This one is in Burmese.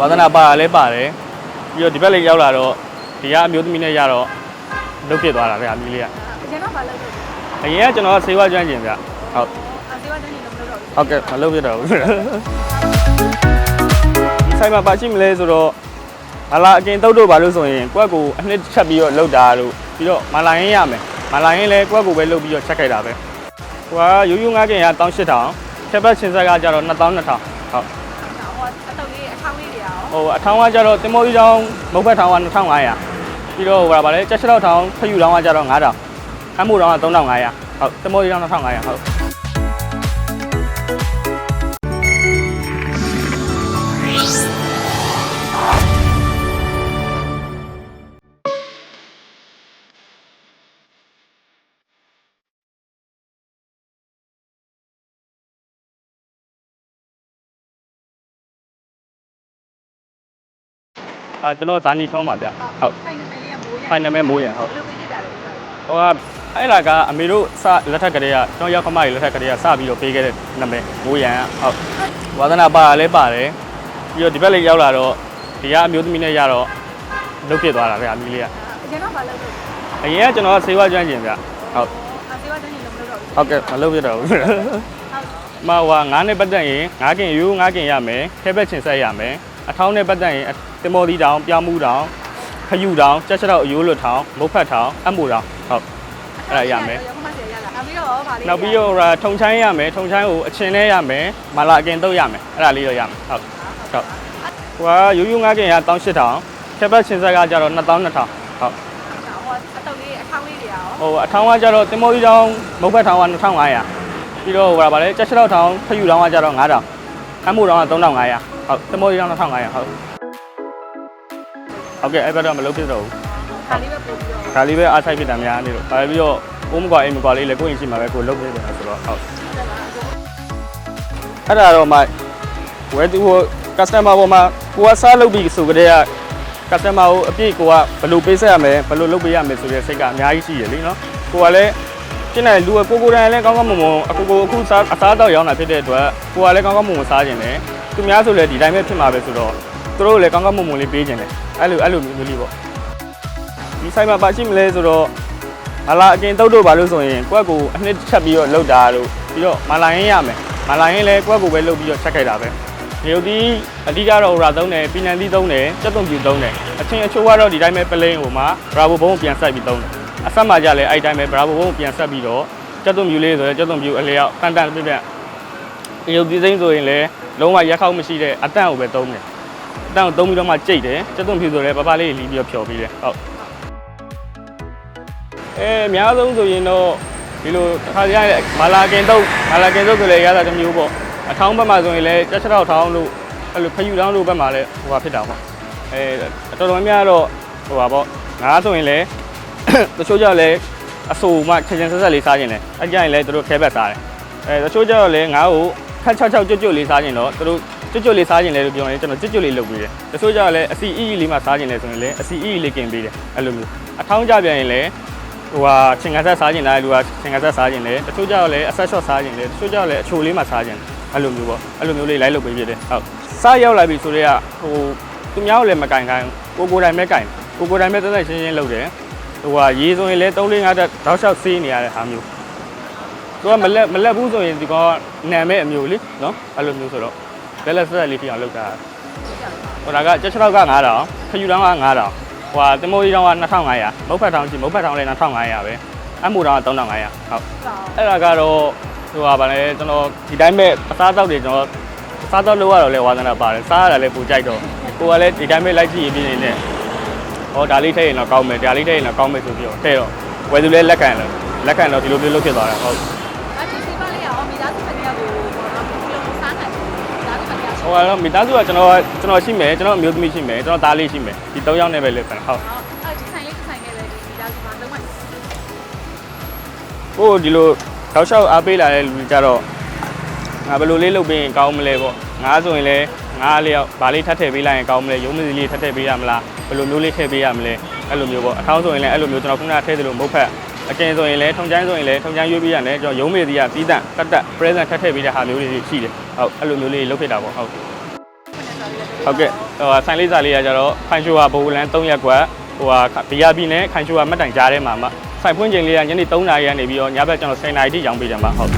ဝါသနာပါတာလည်းပါတယ်ပြီးတော့ဒီဘက်လေးရောက်လာတော့ဒီကအမျိုးသမီးနဲ့ရတော့လုတ်ဖြစ်သွားတာဗျာအမီလေးကအရင်တော့မလုပ်ဘူးအရင်ကကျွန်တော်ကဆေးဝါးကျွမ်းကျင်ဗျဟုတ်အစီဝါတန်းနေလို့မလုပ်တော့ဘူးဟုတ်ကဲ့မလုတ်ဖြစ်တော့ဘူးဒီဆိုင်မှာပါရှိမလဲဆိုတော့ဟာလာအကင်တုတ်တော့ဘာလို့ဆိုရင်ကိုယ့်ကိုအနှစ်ချက်ပြီးတော့လုတ်တာလို့ပြီးတော့မလာရင်ရမယ်မလာရင်လည်းကိုယ့်ကိုပဲလုတ်ပြီးတော့ချက်ခိုက်တာပဲဟိုကရိုးရိုးငါးကင်က18000ထက်ဘက်ချင်းဆက်ကကြတော့2200ဟုတ် ဟိုအထောင်းကကြတော့တင်မောကြီးတောင်းမုတ်ဖက်ထောင်းက2500ပြီးတော့ဟိုဗာလဲချက်ချက်ထောင်းဖယူတောင်းကကြတော့9000အမှုတောင်းက3500ဟုတ်တင်မောကြီးတောင်း2500ဟုတ် အာကျွန်တော်ဇာနီထုံးပါဗျဟုတ်ဖိုင်နံပါတ်လေးကမိုးရဖိုင်နံပါတ်မိုးရဟုတ်ဘယ်လိုပေးတာလဲဟိုကအဲ့ဒါကအမေတို့စလက်ထက်ကလေးကကျွန်တော်ရောက်ခမကြီးလက်ထက်ကလေးကစပြီးတော့ပေးခဲ့တဲ့နာမည်မိုးရန်ဟုတ်ဝါသနာပါတာလည်းပါတယ်ပြီးတော့ဒီဘက်လေးရောက်လာတော့ဒီကအမျိုးသမီးနဲ့ရတော့လုတ်ဖြစ်သွားတာဗျအမီလေးကအရင်တော့မလုပ်ဘူးအရင်ကကျွန်တော်ကဆေးဝါးကျွမ်းကျင်ဗျဟုတ်အစီဝါတန်းနေလို့မလုပ်တော့ဘူးဟုတ်ကဲ့မလုတ်ဖြစ်တော့ဘူးဟုတ်မဟိုကငါးနဲ့ပတ်သက်ရင်ငါးကင်ယူငါးကင်ရမယ်ခဲဘက်ချင်ဆက်ရမယ် အထောင်းနဲ့ပတ်သက်ရင်တင်မော်ဒီတောင်ပြောင်းမှုတောင်ခယူတောင်ချက်ချက်တော့အယိုးလွတ်ထောင်မုတ်ဖက်ထောင်အမှုတောင်ဟုတ်အဲ့ဒါရမယ်ရောခမစီရရလာနောက်ပြီးတော့ဗာလေးနောက်ပြီးတော့ဟာထုံချိုင်းရမယ်ထုံချိုင်းကိုအချင်းလဲရမယ်မလာအကင်တော့ရမယ်အဲ့ဒါလေးတော့ရမယ်ဟုတ်ဟုတ်ဟိုကယူယူငါးကင်က18000ချက်ဘက်ချင်ဆက်ကကြတော့2200ဟုတ်ဟိုအတုပ်လေးအထောင်းလေးတွေရောဟိုအထောင်းကကြတော့တင်မော်ဒီတောင်မုတ်ဖက်ထောင်က2500ပြီးတော့ဟိုဗာလဲချက်ချက်တော့ထောင်ခယူတောင်ကကြတော့9000အမှုတောင်က3500 ဟုတ်တင်မော်ဒီတောင်2500ဟုတ်ဟုတ်ကဲ့အဲ့ဘက်တော့မလုပ်ဖြစ်တော့ဘူးဒါလေးပဲပို့ပြီးတော့ဒါလေးပဲအားဆိုင်ဖြစ်တာများနေတော့ဒါပြီးတော့အိုးမကွာအိမ်မကွာလေးလည်းကိုယ့်ရင်ရှိမှာပဲကိုယ်လုပ်နေတယ်ဆိုတော့ဟုတ်အဲ့ဒါတော့မှဝယ်သူဟို customer ပေါ်မှာကိုကစားလုပ်ပြီးဆိုကြတဲ့က customer ကိုအပြည့်ကိုကဘယ်လိုပေးဆက်ရမယ်ဘယ်လိုလုပ်ပေးရမယ်ဆိုတဲ့စိတ်ကအများကြီးရှိရလीနော်ကိုကလည်းကျင်းတဲ့လူကကိုကိုယ်တိုင်လည်းကောင်းကောင်းမွန်မွန်အကိုကိုအခုစားအစားတော့ရောင်းတာဖြစ်တဲ့အတွက်ကိုကလည်းကောင်းကောင်းမွန်မွန်စားခြင်းတယ် သူများဆိုလည်းဒီတိုင်းပဲဖြစ်မှာပဲဆိုတော့သူတို့လည်းကောင်းကောင်းမွန်မွန်လေးပေးခြင်းတယ်အဲ့လိုအဲ့လိုမျိုးလေးပေါ့ဒီဆိုင်မှာပါရှိမလဲဆိုတော့မလာအကင်တုတ်တော့ဘာလို့ဆိုရင်ကိုယ့်ကိုအနှစ်ချက်ပြီးတော့လောက်တာတို့ပြီးတော့မလာရင်ရမယ်မလာရင်လည်းကိုယ့်ကိုပဲလုပ်ပြီးတော့ချက်ခိုက်တာပဲဒီလိုဒီအဓိကတော့ဟိုရာသုံးတယ်ပီနန်သီးသုံးတယ်စက်သွန်ပြူသုံးတယ်အချင်းအချိုးကတော့ဒီတိုင်းပဲပလိန်ဟိုမှာဘရာဗိုဘုံကိုပြန်ဆက်ပြီးသုံးတယ်အဆက်မှာကြလည်းအဲ့တိုင်းပဲဘရာဗိုဘုံကိုပြန်ဆက်ပြီးတော့စက်သွန်ပြူလေးဆိုရင်စက်သွန်ပြူအလျောက်တန်တန်ပြပြ ဒီလိုဒီစိမ့်ဆိုရင်လည်းလုံးဝရက်ခောက်မရှိတဲ့အတန့်ကိုပဲသုံးတယ်အတန့်ကိုသုံးပြီးတော့မှကြိတ်တယ်စက်သွန်ပြူဆိုလည်းပပလေးလီးပြီးတော့ဖြော်ပြီးတယ်ဟုတ်အဲအများဆုံးဆိုရင်တော့ဒီလိုတစ်ခါတည်းရတဲ့မာလာကင်တော့မာလာကင်တော့ဆိုလည်းရတာတစ်မျိုးပေါ့အထောင်းဘက်မှာဆိုရင်လည်းချက်ချက်တော့ထောင်းလို့အဲ့လိုခယူတောင်းလို့ဘက်မှာလည်းဟိုဟာဖြစ်တာပေါ့အဲတော်တော်များများတော့ဟိုပါပေါ့ငါဆိုရင်လည်းတချို့ကြောက်လည်းအဆိုမှချက်ချင်းဆက်ဆက်လေးစားခြင်းလဲအကြရင်လည်းတို့ခဲဘက်စားတယ်အဲတချို့ကြောက်လည်းငါ့ကို ခက်ချောက်ချောက်ကြွတ်ကြွတ်လေးစားခြင်းတော့တို့ကြွတ်ကြွတ်လေးစားခြင်းလဲလို့ပြောရင်ကျွန်တော်ကြွတ်ကြွတ်လေးလုပ်ပေးတယ်တချို့ကြောက်လည်းအစီအီလေးမှစားခြင်းလဲဆိုရင်လည်းအစီအီလေးกินပေးတယ်အဲ့လိုမျိုးအထောင်းကြပြန်ရင်လည်းဟိုဟာချင်းကဆက်စားကျင်လားလူကချင်းကဆက်စားကျင်လေတချို့ကြောက်လည်းအဆက်ရှော့စားကျင်လေတချို့ကြောက်လည်းအချိုလေးမှစားကျင်အဲ့လိုမျိုးပေါ့အဲ့လိုမျိုးလေးလိုက်လုပ်ပေးပြတယ်ဟုတ်စားရောက်လာပြီဆိုတော့ဟိုသူများကိုလည်းမကင်ခိုင်းကိုကိုတိုင်ပဲကင်ကိုကိုတိုင်ပဲတက်တက်ရှင်းရှင်းလုပ်တယ်ဟိုဟာရေးဆိုရင်လည်း3 4 5တက်တောက်လျှောက်ဆေးနေရတဲ့ဟာမျိုး သူကမလက်မလက်ဘူးဆိုရင်ဒီကောင်နံမဲ့အမျိုးလေနော်အဲ့လိုမျိုးဆိုတော့လက်လက်ဆက်ဆက်လေးဖြစ်အောင်လုပ်တာဟိုဒါကချက်ချောက်က9000ခယူတောင်းက9000ဟိုဟာတင်မိုးကြီးတောင်းက2500မုတ်ဖက်ထောင်းကြည့်မုတ်ဖက်ထောင်းလည်း2500ပဲအမှုတောင်းက3500ဟုတ်အဲ့ဒါကတော့ဟိုဟာဗာလဲကျွန်တော်ဒီတိုင်းပဲအစားတောက်တွေကျွန်တော်အစားတောက်လို့ရတော့လဲဝါသနာပါတယ်စားရတာလည်းပူကြိုက်တော့ကိုကလည်းဒီတိုင်းပဲလိုက်ကြည့်ရင်ပြင်းနေဟောဒါလေးထည့်ရင်တော့ကောင်းမယ်ဒါလေးထည့်ရင်တော့ကောင်းမယ်ဆိုပြီးတော့ထည့်တော့ဝယ်သူလည်းလက်ခံတယ်လက်ခံတော့ဒီလိုမျိုးလုပ်ဖြစ်သွားတာဟုတ် ဟိုကတော့မိသားစုကကျွန်တော်ကျွန်တော်ရှိမယ်ကျွန်တော်အမျိုးသမီးရှိမယ်ကျွန်တော်သားလေးရှိမယ်ဒီ၃ယောက်နဲ့ပဲလက်ခံဟုတ်အဲ့ဒီဆိုင်လေးတစ်ဆိုင်နဲ့ပဲဒီမိသားစုမှာလုံးဝဟိုဒီလိုတောက်လျှောက်အားပေးလာတဲ့လူတွေကြတော့ငါဘယ်လိုလေးလုပ်ပေးရင်ကောင်းမလဲပေါ့ငါဆိုရင်လည်းငါလျောက်ဗာလေးထပ်ထည့်ပေးလိုက်ရင်ကောင်းမလဲရုံးမစီလေးထပ်ထည့်ပေးရမလားဘယ်လိုမျိုးလေးထည့်ပေးရမလဲအဲ့လိုမျိုးပေါ့အထောင်းဆိုရင်လည်းအဲ့လိုမျိုးကျွန်တော်ခုနကထည့်သလိုမဟုတ်ဖက်အကျဉ်ဆိုရင်လည်းထုံချိုင်းဆိုရင်လည်းထုံချိုင်းရွေးပေးရတယ်ကျွန်တော်ရုံးမေစီကပြီးတန့်တက်တက် present ထပ်ထည့်ပေးတဲ့ဟာမျိုးလေးရှိတယ် ဟုတ်အဲ့လိုမျိုးလေးလုပ်ဖြစ်တာပေါ့ဟုတ်ခုနကဆိုရတဲ့ဟုတ်ကဲ့ဟိုဟာဆိုင်လေးစားလေးကကြတော့ခိုင်ရှိုးကဘိုလန်း3ရက်ကွက်ဟိုဟာ BRB နဲ့ခိုင်ရှိုးကမှတ်တိုင်ကြားထဲမှာမှဆိုင်ဖွင့်ချိန်လေးကညနေ3နာရီကနေပြီးတော့ညဘက်ကျွန်တော်10နာရီထိရောင်းပေးကြမှာဟုတ်